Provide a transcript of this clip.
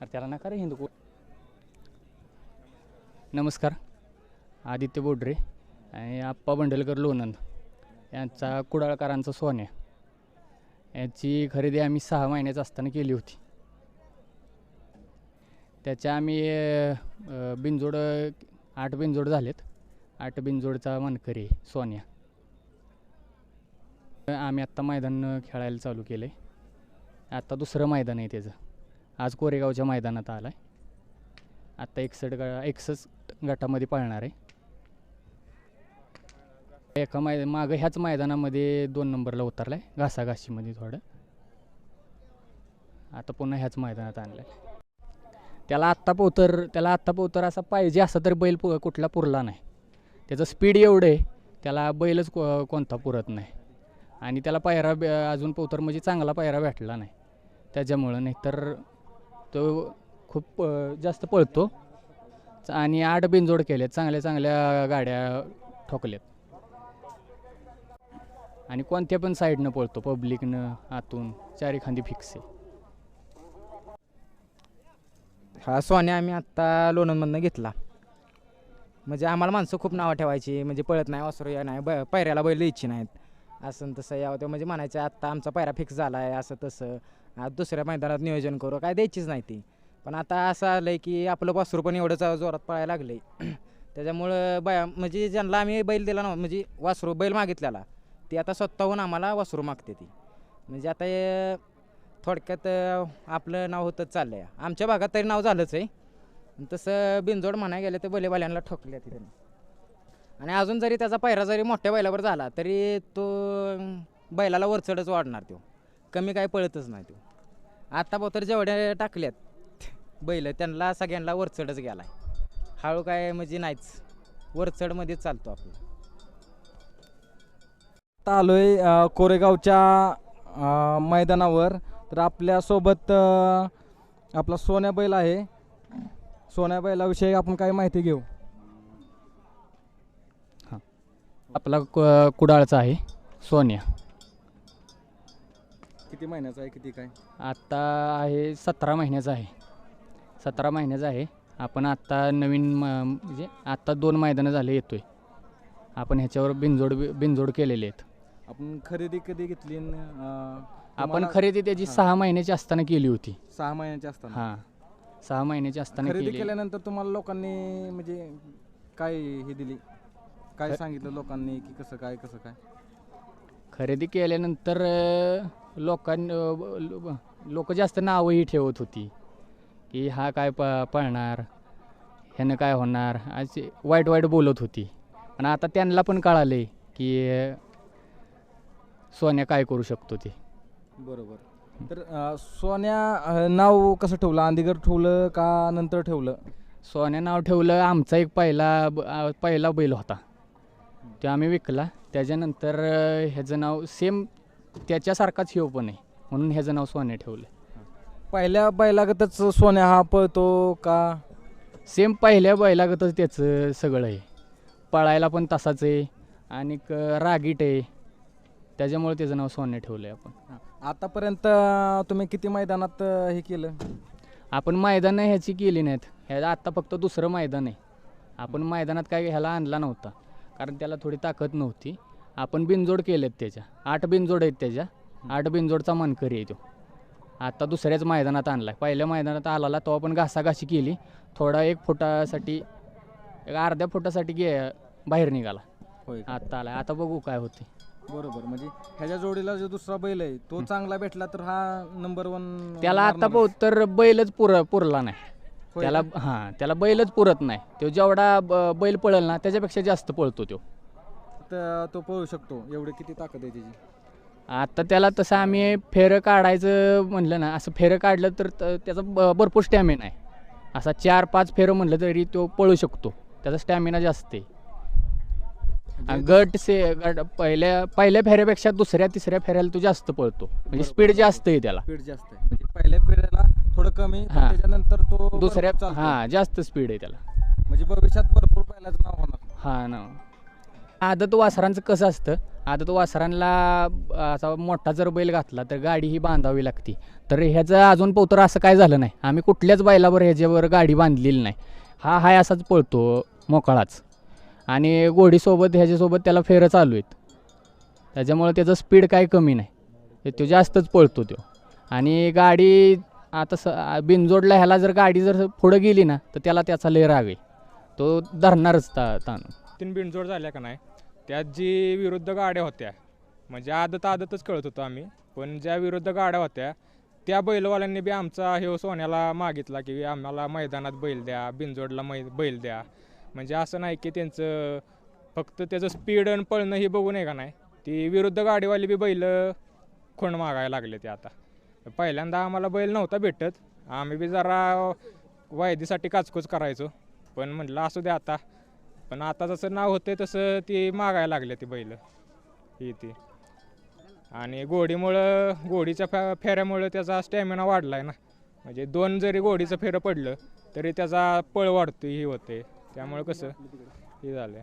अरे त्याला नका रे हिंदू नमस्कार आदित्य बोडरे आणि आप्पा बंडलकर लोणंद. यांचा कुडाळकरांचा सोन्या. याची खरेदी आम्ही सहा महिन्याचं असताना केली होती. त्याच्या आम्ही बिनजोड आठ बिनजोड झालेत. आठ बिनजोडचा मनकरी सोन्या. आम्ही आत्ता मैदान खेळायला चालू केलं आहे आत्ता दुसरं मैदान आहे त्याचं. आज कोरेगावच्या मैदानात आला आहे आत्ता एकसष्ट ग एकसष्ट गटामध्ये पळणार आहे. एका मै मागं ह्याच मैदानामध्ये दोन नंबरला उतरला आहे घासाघाशीमध्ये थोडं. आता पुन्हा ह्याच मैदानात आणलं आहे त्याला आत्ता पोतर त्याला आत्ता पोतर असा पाहिजे असा तर बैल पु कुठला पुरला नाही. त्याचं स्पीड एवढं आहे त्याला बैलच को कोणता पुरत नाही. आणि त्याला पायरा अजून पोतर म्हणजे चांगला पायरा भेटला नाही. त्याच्यामुळं नाही तर तो खूप जास्त पळतो. च- आणि आठ बिनजोड केले चांगल्या चांगल्या गाड्या ठोकल्यात आणि कोणत्या पण साईडनं पळतो पब्लिकनं आतून चारी खांदी फिक्स आहे. हा सोन्या आम्ही आत्ता लोणंदमधनं घेतला. म्हणजे आम्हाला माणसं खूप नावं ठेवायची म्हणजे पळत नाही वासरू या नाही ब पायऱ्याला बैल द्यायची नाहीत. असं तसं यावं ते म्हणजे म्हणायचं आत्ता आमचा पायरा फिक्स झाला आहे असं तसं. आज दुसऱ्या मैदानात नियोजन करू काय द्यायचीच नाही ती. पण आता असं आलं आहे की आपलं वासरू पण एवढं जोरात पळायला लागलं आहे त्याच्यामुळं बाया म्हणजे ज्यांना आम्ही बैल दिला ना म्हणजे वासरू बैल मागितलेला ती आता स्वतःहून आम्हाला वासरू मागते ती. म्हणजे आता थोडक्यात आपलं नाव होतंच चाललं आहे आमच्या भागात तरी नाव झालंच आहे. तसं बिनजोड म्हणाय गेलं तर बैलेवाल्यांना ठोकले तिथे आणि अजून जरी त्याचा पायरा जरी मोठ्या बैलावर झाला तरी तो बैलाला वरचढच वाढणार तो. कमी काय पळतच नाही तो. आत्ता तर जेवढ्या टाकल्यात बैल त्यांना सगळ्यांना वरचढच गेला आहे हळू काय म्हणजे नाहीच. वरचढमध्येच चालतो आपलं. आता आलोय आहे कोरेगावच्या मैदानावर. तर आपल्यासोबत आपला सोन्या बैल आहे. सोन्या बैलाविषयी आपण काही माहिती घेऊ. आपला क- कुडाळचा आहे सोन्या. किती महिन्याचा आहे किती काय? आत्ता आहे सतरा महिन्याचा आहे. सतरा महिन्याचा आहे. आपण आत्ता नवीन म म्हणजे आत्ता दोन मैदानं झाले येतो आहे आपण ह्याच्यावर बिनजोड बिनजोड केलेले आहेत. आपण खरेदी कधी घेतली अ, आपण तुम्हाला खरेदी त्याची. सहा महिन्याची असताना केली होती. सहा महिन्याची असताना? हां. सहा महिन्याची असताना खरेदी केली. केल्यानंतर तुम्हाला लोकांनी म्हणजे काय हे दिली? काय सांगितलं लोकांनी की कसं काय कसं काय? खरेदी केल्यानंतर लोकांनी लोक जास्त नावंही ठेवत होती की हा काय प पळणार ह्यानं काय होणार असे वाईट वाईट बोलत होती. आणि आता त्यांना पण कळाले की सोन्या काय करू शकतो ते. बरोबर. तर अ, सोन्या अ, नाव कसं ठेवलं? अंदिगर ठेवलं का नंतर ठेवलं? सोन्या नाव ठेवलं आमचा एक पहिला ब- पहिला बैल होता. तो आम्ही विकला. त्याच्यानंतर ह्याचं नाव सेम त्याच्यासारखाच ह्यो पण आहे. म्हणून ह्याचं नाव सोन्या ठेवलं. पहिल्या बैलागतच सोन्या हा पळतो का? सेम पहिल्या बैलागतच त्याचं सगळं आहे. पळायला पण तसाच आहे. आणि रागीट आहे. त्याच्यामुळे त्याचं नाव सोन्या ठेवलं आहे आपण आतापर्यंत तुम्ही किती मैदानात हे केलं? आपण मैदानं ह्याची केली नाहीत. ह्या आत्ता फक्त दुसरं मैदान आहे. आपण मैदानात काय ह्याला आणला नव्हता. कारण त्याला थोडी ताकद नव्हती. आपण बिनजोड केलेत त्याच्या. आठ बिनजोड आहेत त्याच्या. आठ बिनजोडचा मनकरी आहे तो. आता दुसऱ्याच मैदानात आणला पहिल्या मैदानात आला तेव्हा पण घासाघाशी केली. थोडा एक फुटासाठी एक अर्ध्या फुटासाठी गे बाहेर निघाला. होय का? आता आला आता बघू काय होते बरोबर. म्हणजे ह्याच्या जोडीला जो दुसरा बैल आहे तो चांगला भेटला तर हा नंबर वन त्याला आता पाहू तर बैलच पुर पुरला नाही. त्याला हां त्याला बैलच पुरत नाही. तो जेवढा बैल पळेल ना त्याच्यापेक्षा जास्त पळतो तो. तो पळू शकतो. एवढी किती ताकद आहे त्याची? आता त्याला तसं आम्ही फेरं काढायचं म्हणलं ना असं फेरं काढलं तर त्याचा ब- भरपूर स्टॅमिना आहे. असा चार पाच फेरं म्हणलं तरी तो पळू शकतो. त्याचा स्टॅमिना जास्त आहे. आणि गट से गट पहिल्या पहिल्या फेऱ्यापेक्षा दुसऱ्या तिसऱ्या फेऱ्याला तो जास्त पळतो. म्हणजे स्पीड जास्त आहे त्याला. स्पीड जास्त आहे. म्हणजे पहिल्या फेऱ्याला थोडं कमी पण हा. त्याच्यानंतर तो दुसऱ्या भरपूर चालतो. हां जास्त स्पीड आहे त्याला. म्हणजे भविष्यात भरपूर नाव होणार. हा ना आदत वासरांचं कसं असतं? आदत वासरांना असा मोठा जर बैल घातला तर गाडी ही बांधावी लागती. तर ह्याचं अजून पोतर असं काय झालं नाही. आम्ही कुठल्याच बैलावर ह्याच्यावर गाडी बांधलेली नाही. हा हाय असाच पळतो मोकळाच. आणि घोडीसोबत ह्याच्यासोबत त्याला फेरं चालू आहेत. त्याच्यामुळे त्याचं स्पीड काय कमी नाही. ते तो जास्तच पळतो तो. आणि गाडी आता स बिनजोडला ह्याला जर गाडी जर पुढं गेली ना तर त्याला त्याचा लय राग तो धरणारच ता ताण. तीन बिनजोड झाल्या का नाही? त्यात जी विरुद्ध गाड्या होत्या म्हणजे आदत आदतच कळत होतो आम्ही पण ज्या विरुद्ध गाड्या होत्या त्या बैलवाल्यांनी बी आमचा हे सोन्याला मागितला की आम्हाला मैदानात बैल द्या बिनजोडला मै बैल द्या. म्हणजे असं नाही की त्यांचं फक्त त्याचं स्पीड आणि पळणं ही बघू नये का नाही? ती विरुद्ध गाडीवाली बी बैल खोंड मागायला लागले ते आता. पहिल्यांदा आम्हाला बैल नव्हता भेटत. आम्ही बी जरा वायदीसाठी काचकूच करायचो. पण म्हटलं असू दे आता. पण आता जसं नाव होते तसं ती मागायला लागले ती बैल. ही ती. आणि घोडीमुळं घोडीच्या फॅ फेऱ्यामुळं त्याचा स्टॅमिना वाढला आहे ना. म्हणजे दोन जरी घोडीचं फेरं पडलं तरी त्याचा पळ वाढतो ही होते त्यामुळं कसं हे झालं